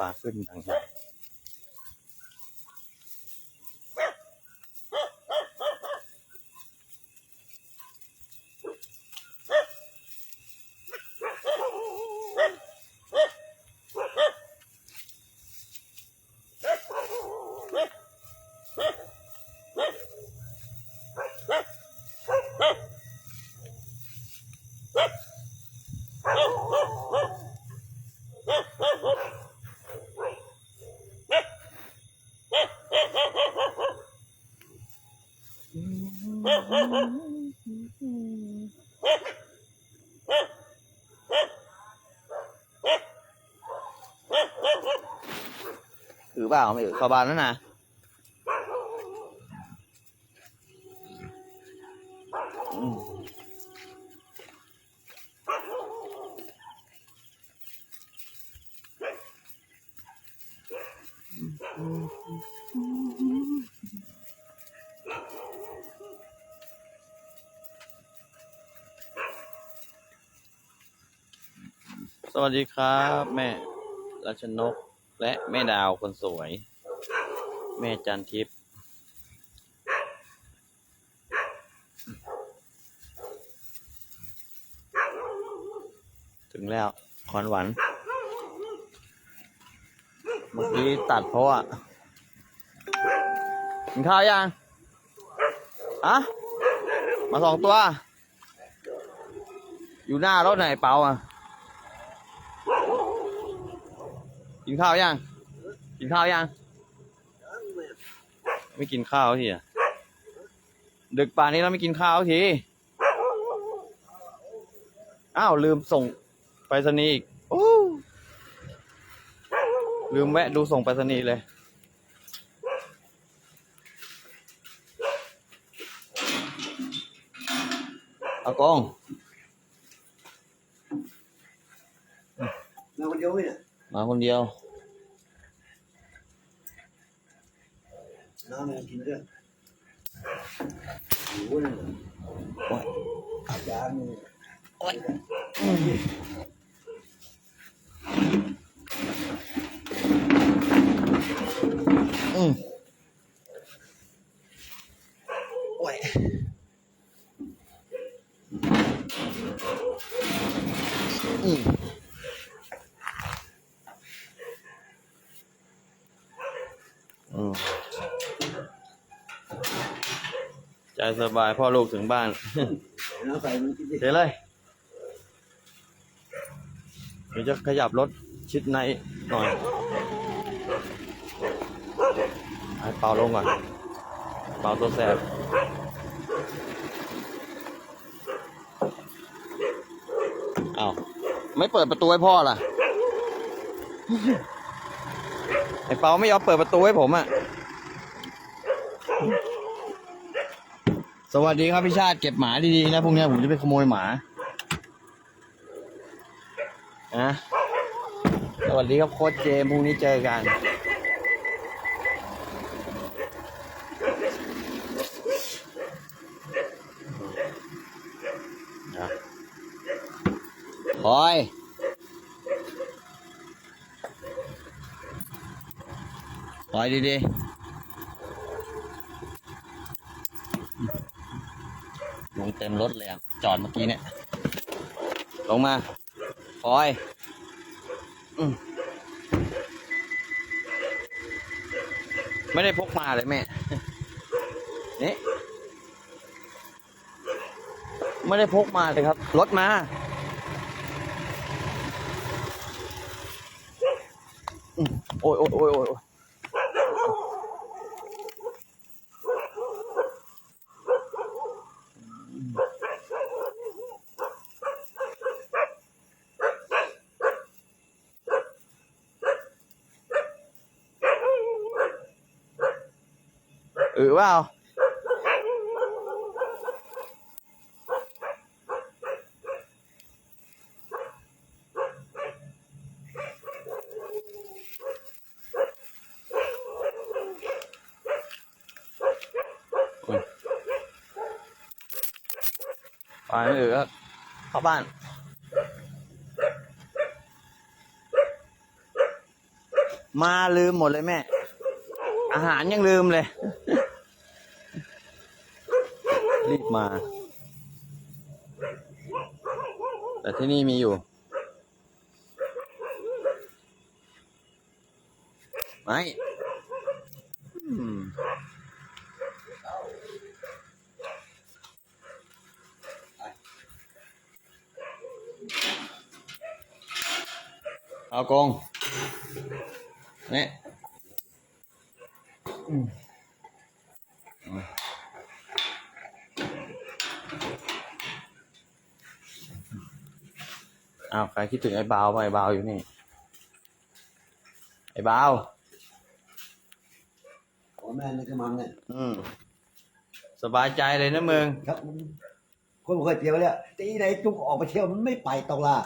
ปลาขึ้นทางใหญ่ถื อเปล่าไม่ถือเข้าบ้านแล้วนะสวัสดีครับ แม่รัชนก และแม่ดาวคนสวย แม่จันทิพย์ถึงแล้วคอนหวัน เมื่อกี้ตัดเพราะว่ากินข้าวยังอะมาสองตัว อยู่หน้ารถไหนเปาอะ กินข้าวยัง กินข้าวยัง ไม่กินข้าวทีอะดึกป่านนี้เราไม่กินข้าวที อ้าว ลืมส่งไปรษณีย์อีกโอ้ลืมแวะดูส่งไปรษณีย์เลย เอากล้องมาคนเดียวไหมเนี่ยมาคนเดียว น้ำมันกินด้วยโอ้ยนั่นน่ะ โอ้ย อาจารย์นี่ อืมโอ้ยอืมอืมใจ สบายพ่อลูกถึงบ้านน้ำใส่มันกินดิเดี๋ยวเลยเดี๋ยวจะขยับรถชิดในหน่อยให้เป่าลงก่อน เป่าตัวแสบอ้าวไม่เปิดประตูให้พ่อล่ะ ไอ้เปาไม่ยอมเปิดประตูให้ผมอะ สวัสดีครับพี่ชาติเก็บหมาดีๆนะพรุ่งนี้ผมจะไปขโมยหมาอะสวัสดีครับโค้ชเจมพรุ่งนี้เจอกันคอยคอยดีๆ ลงเต็มรถเลยอะจอดเมื่อกี้เนี่ย ลงมาคอยอมไม่ได้พกมาเลยแม่ นี่ ไม่ได้พกมาเลยครับ รถมา โอยโอ้ยโอ้ยโอ้ยโอ้ย อือเปล่าไปไม่เออก็เข้าบ้านมาลืมหมดเลยแม่ อาหารยังลืมเลย รีบมา แต่ที่นี่มีอยู่ ไม่เอากงนี่ อ้าวใครคิดถึงไอ้บาวป่ะไอ้บาวอยู่นี่ ไอ้บาวขอแม่นี่ก็มันเนี่ยอืมสบายใจเลยนะมึงครับคนเคยเที่ยวแล้วตีไหนจุกออกไปเที่ยวมันไม่ไปตกล่ะ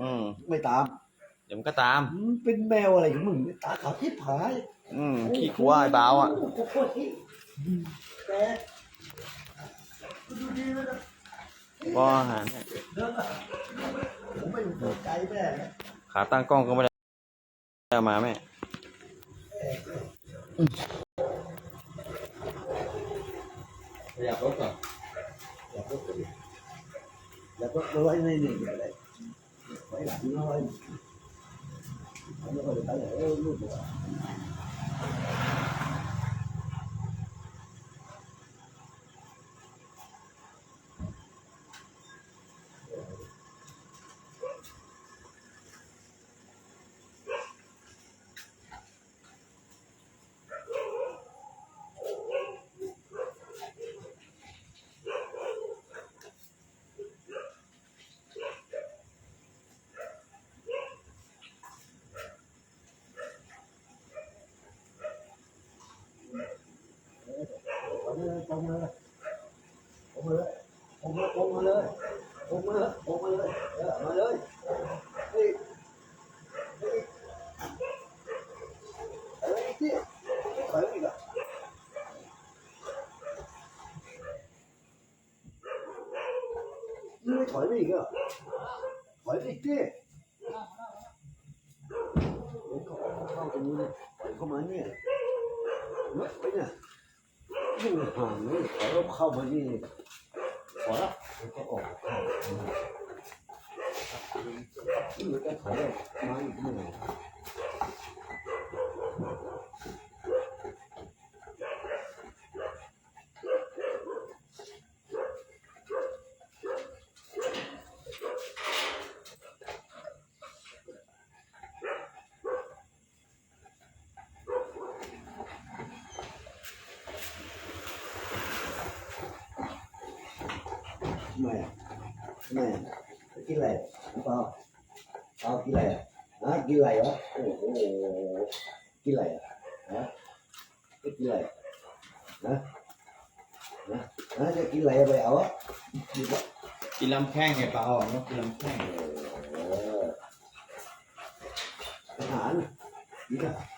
อืมไม่ตาม เดี๋ยวมันก็ตาม มันเป็นแมวอะไรของมึงตาขาวที่ผายอืมขี้กลัวไอ้บาวอะ โโหที่แต่ดูดีเลยนะ ก็อาหารเนี่ยผมไม่สนใจแม่ขาตั้งกล้องก็ไม่ได้เอามาแม่อยากรถก่อนอยากรถก่อนอยากรถร้อยในหนึ่งอะไรไว้หลังน้อยแล้วก็จะไปเออลูก บอกผมมาเลยผมมาเลยผมมาเลยผมมาผมมาเลยผมมาเลยผมมาเลยเออมาเลยเฮ้ยเฮ้ยอะไรที่ถอยอีกอะนี่ไม่ถอยไปอีกอะถอยไปอีกที่ผมเข้าเข้าตรงนี้เนี่ยถอยเข้ามาเนี่ยเฮ้ยไปเนี่ยยิ่งห่างนี่ขอเราเข้ามานี่ขอละมันก็ออกเข้าที่มันก็ถ อยมาอีกนิดหน่อยทำไมอะทำ ไมอะกินอะไรเปล่าเปล่ากินอะไรอะฮะกินอะไรวะโอ้โหกินอะไรอะฮะจะกินอะไรนะนะนะจะกินอะไรไปเอาอะกินวะกินลำแข้งไงเปล่าต้องกินลำแข้งเอออาหารนี่ก็อาหารเนี่ย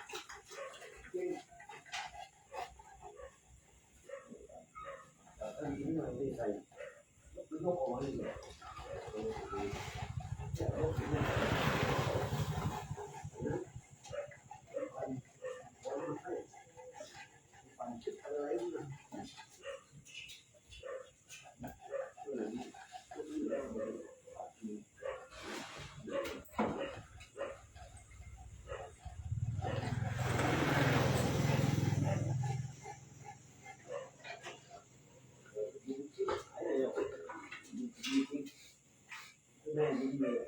แม่ยิ้มเลย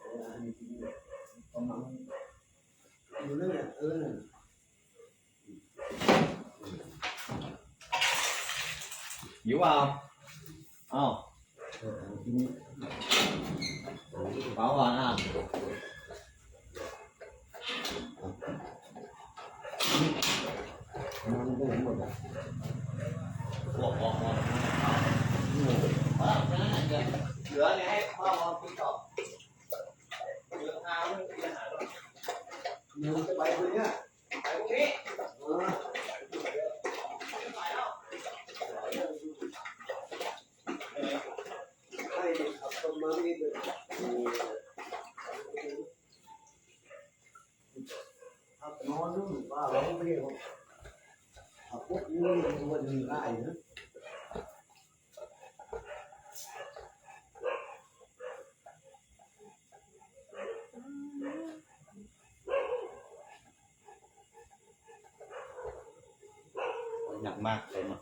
เอออันนี้ยิ้มเลยประมาณอยู่นั่นแหละเออนั่นหิว เหลือเนี่ยให้พ่อมากินต่อเหลือห้าวไม่องปัญหารมันจะไปคนเนี้ย ไปพวก นอนนู่นป้าเราไม่ได้ขับพวกนี้มันมีได้นะ หนักมากเลยเนาะ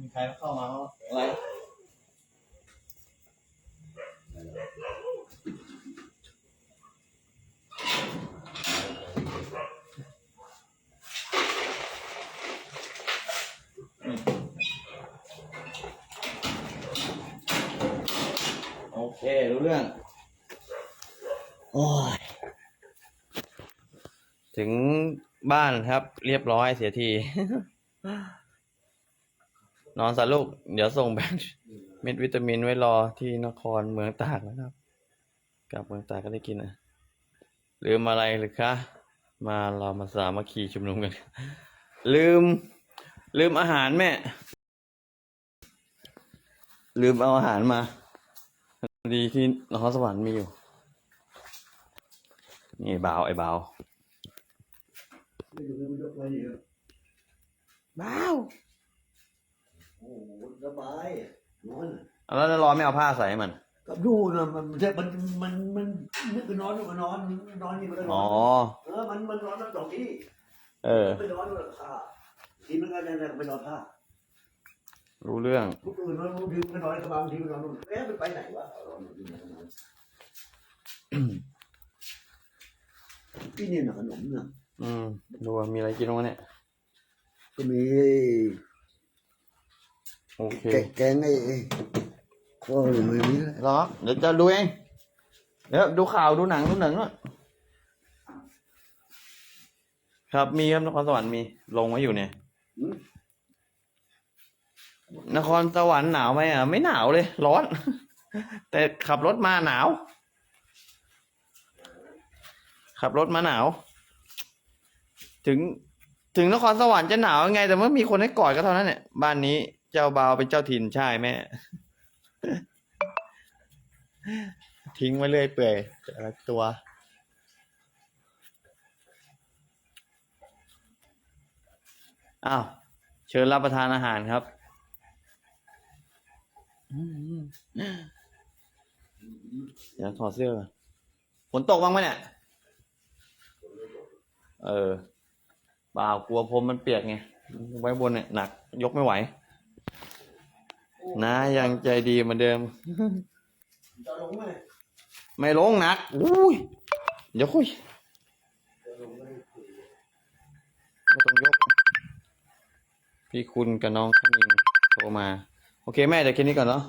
มีใครเข้ามาอะไร โอ เรื่อง โอ้ย ถึงบ้านครับ เรียบร้อยเสียที นอนสะลูก เดี๋ยวส่งแบงค์เม็ดวิตามินไว้รอที่นครเมืองตากนะครับ กลับเมืองตากก็ได้กินอะลืมอะไรหรือคะ มาเรามาสามัคคีชุมนุมกัน ลืม ลืมอาหารแม่ ลืมเอาอาหารมา ดีที่นครสวรรค์มีอยู่ นี่เบาวไอ้เบาวไม่ดูไม่ยกอะไรเยอะเบาวโอ้โหสบายนอนแล้วจะรอไม่เอาผ้าใส่ให้มันก็ดูนะมันมันมันมันนึกไปนอนมานอนนอนนี่มันก็นอ๋ออนเออมันมันนอนทั้งสองที่เออไปนอนผ้าทีมันก็เนี่ยไปนอนผ้า รู้เรื่องทุกคืนนอนบางทีก็นอนกระบังทีก็นอนนู่นเอ๊ะมันไปไหนวะนอนอยู่นอนที่นี่น่ะขนมน่ะอืมดูว่ามีอะไรกินบ้างเนี่ย ก็มีโอเค แกแกงไอ้ก็ไม่มีแล้วรอ เดี๋ยวจะดูเอง เดี๋ยวดูข่าวดูหนังดูหนังด้วยครับมีครับนครสวรรค์มีลงไว้อยู่เนี่ยอืม นครสวรรค์หนาวไหมอะ ไม่หนาวเลย ร้อน แต่ขับรถมาหนาว ขับรถมาหนาว ถึงถึงนครสวรรค์จะหนาวยังไง แต่เมื่อมีคนให้กอดก็เท่านั้นเนี่ยบ้านนี้เจ้าบ่าวเป็นเจ้าถิ่นใช่แม่ ทิ้งไว้เรื่อยเปื่อยแต่ละตัวอ้าวเชิญรับประทานอาหารครับ เดี๋ยวถอดเสื้อก่อนฝนตกบ้างไหมเนี่ย เออเปล่ากลัวพรมมันเปียกไง ไว้บนเนี่ยหนัก ยกไม่ไหว นะยังใจดีเหมือนเดิม จะลงไหมไม่ลงหนัก อุ้ยเดี๋ยวคุยไม่ต้องยก พี่คุณกับน้องขมิงโทรมา โอเคแม่เดี๋ยวแค่นี้ก่อนเนาะ